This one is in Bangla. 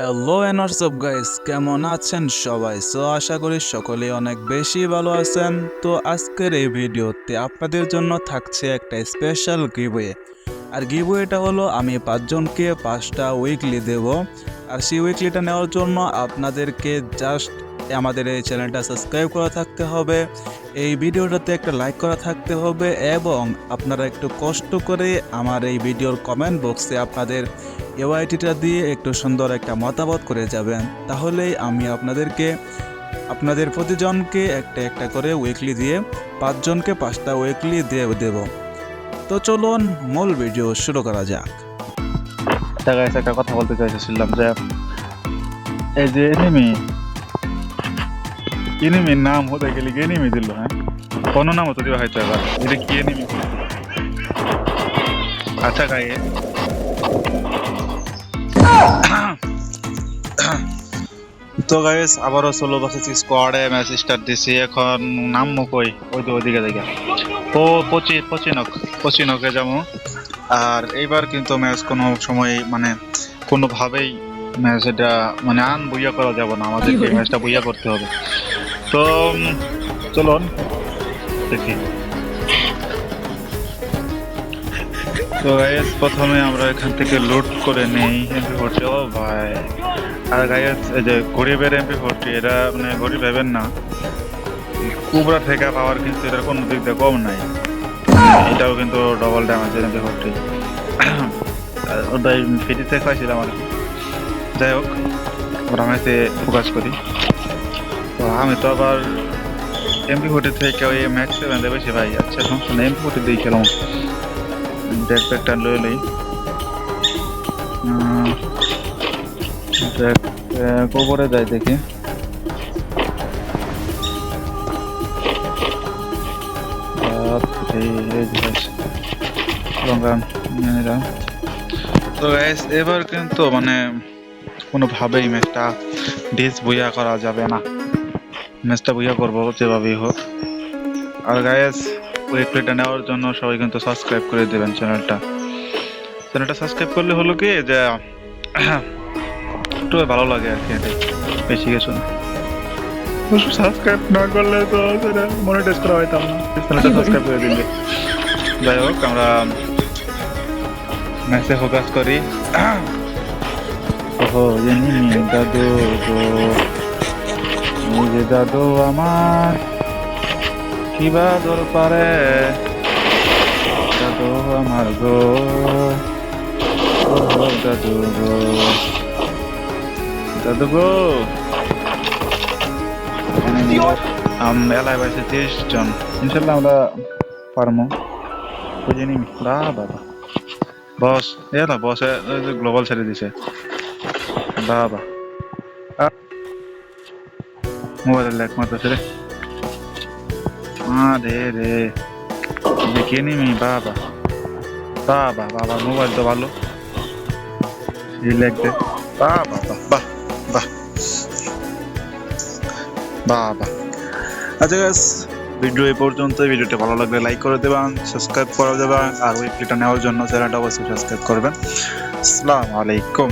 হ্যালো এনার্স অফ গাইস কেমন আছেন সবাই? সো আশা করি সকলে অনেক বেশি ভালো আছেন। তো আজকের এই ভিডিওতে আপনাদের জন্য থাকছে একটা স্পেশাল গিভওয়ে আর গিভওয়েটা হলো, আমি পাঁচজনকে পাঁচটা উইকলি দেব। আর সেই উইকলিটা নেওয়ার জন্য আপনাদেরকে জাস্ট আমাদের এই চ্যানেলটা সাবস্ক্রাইব করা থাকতে হবে। এই ভিডিওটাতে একটা লাইক করা থাকতে হবে এবং আপনারা একটু কষ্ট করে আমার এই ভিডিওর কমেন্ট বক্সে আপনাদের এওয়াইটিটা দিয়ে একটু সুন্দর একটা মতামত করে যাবেন। তাহলেই আমি আপনাদেরকে, আপনাদের প্রতিজনকে একটা একটা করে উইকলি দিয়ে পাঁচজনকে পাঁচটা উইকলি দিয়ে দেব। তো চলুন মূল ভিডিও শুরু করা যাক। একটা কথা বলতে চাইছিলাম যে, এই যে এনিমি এনিমির নাম হতে গেলে কি এনিমি দিল হ্যাঁ কোনো নাম হতো দিবা হয়তো এবার এটা কি এনিমি আচ্ছা গায়ে তো গাইস আবারও ষোলো বছর স্কোয়াডে ম্যাচ স্টার্ট দিছি। এখন নাম কই? ওই তো ওইদিকে দেখে। ও পচি পচিনক পচিনকে যাব। আর এইবার কিন্তু ম্যাচ কোনো সময় মানে কোনোভাবেই ম্যাচ এটা মানে আন বইয়া করা যাবে না। আমাদেরকে ম্যাচটা বইয়া করতে হবে। তো চলুন দেখি তো গাইস প্রথমে আমরা এখান থেকে লুট করে নেই এমপি ফোরটি ও ভাই। আর গাইস এই যে গরিবের এমপি ফোরটি এরা মানে গরিব ভেবেন না। কুবরা থেকে পাওয়ার কিন্তু এটার কোনো দিক দিয়ে কম নাই। এটাও কিন্তু ডবল ড্যামেজের এমপি ফোরটি ওটাই ফ্রিতে পাইছিলাম আর কি। যাই হোক, আমরা ম্যাচে ফোকাস করি। তো আমি তো আবার এমপি ফোর্টি থেকে ওই ম্যাক্স সেভেন বেশি ভাই আচ্ছা সমস্যা নেই এমপি ফোর্টি দিয়ে খেলাম। ব্যাক প্যাকটা লয়ে লই কোবরে যাই দেখি। তো গাইস এবার কিন্তু মানে কোনোভাবেই ম্যাচটা ডিস বইয়া করা যাবে না। ম্যাচটা বইয়া করব যেভাবেই হোক। আর গাইস ওই প্লেটা নেওয়ার জন্য সবাই কিন্তু সাবস্ক্রাইব করে দেবেন চ্যানেলটা চ্যানেলটা সাবস্ক্রাইব করলে হলো কি যে একটু ভালো লাগে আর কি বেশি কিছু না। সাবস্ক্রাইব না করলে তো সেটা মনিটাইজ করা হইতাম না। চ্যানেলটা সাবস্ক্রাইব করে দিলে। যাই হোক আমরা ম্যাচে ফোকাস করি। ওহো জানি দাদু যে দাদু আমার, কি বাদর পারে দাদু আমার গো দাদু গো। দাদু গো এলাকায় পাইছে তিরিশ জন। ইনশাল্লাহ আমরা পারমো। বুঝে নিমি বাবা। বস, এ না বস গ্লোবাল ছেড়ে দিছে। বাবা। মোবাইলের ল্যাক মারতেছে রে আরে রে দেখে নিমি বাবা বাবা বাবা মোবাইল তো ভালো এই ল্যাক দে বাবা বাহ বাহ আচ্ছা গাছ ভিডিও এই পর্যন্ত ভিডিওটা ভালো লাগলে লাইক করে দেবেন সাবস্ক্রাইব করা যাবে আর ওই প্লেটা নেওয়ার জন্য চ্যানেলটা অবশ্যই সাবস্ক্রাইব করবেন আসসালামু আলাইকুম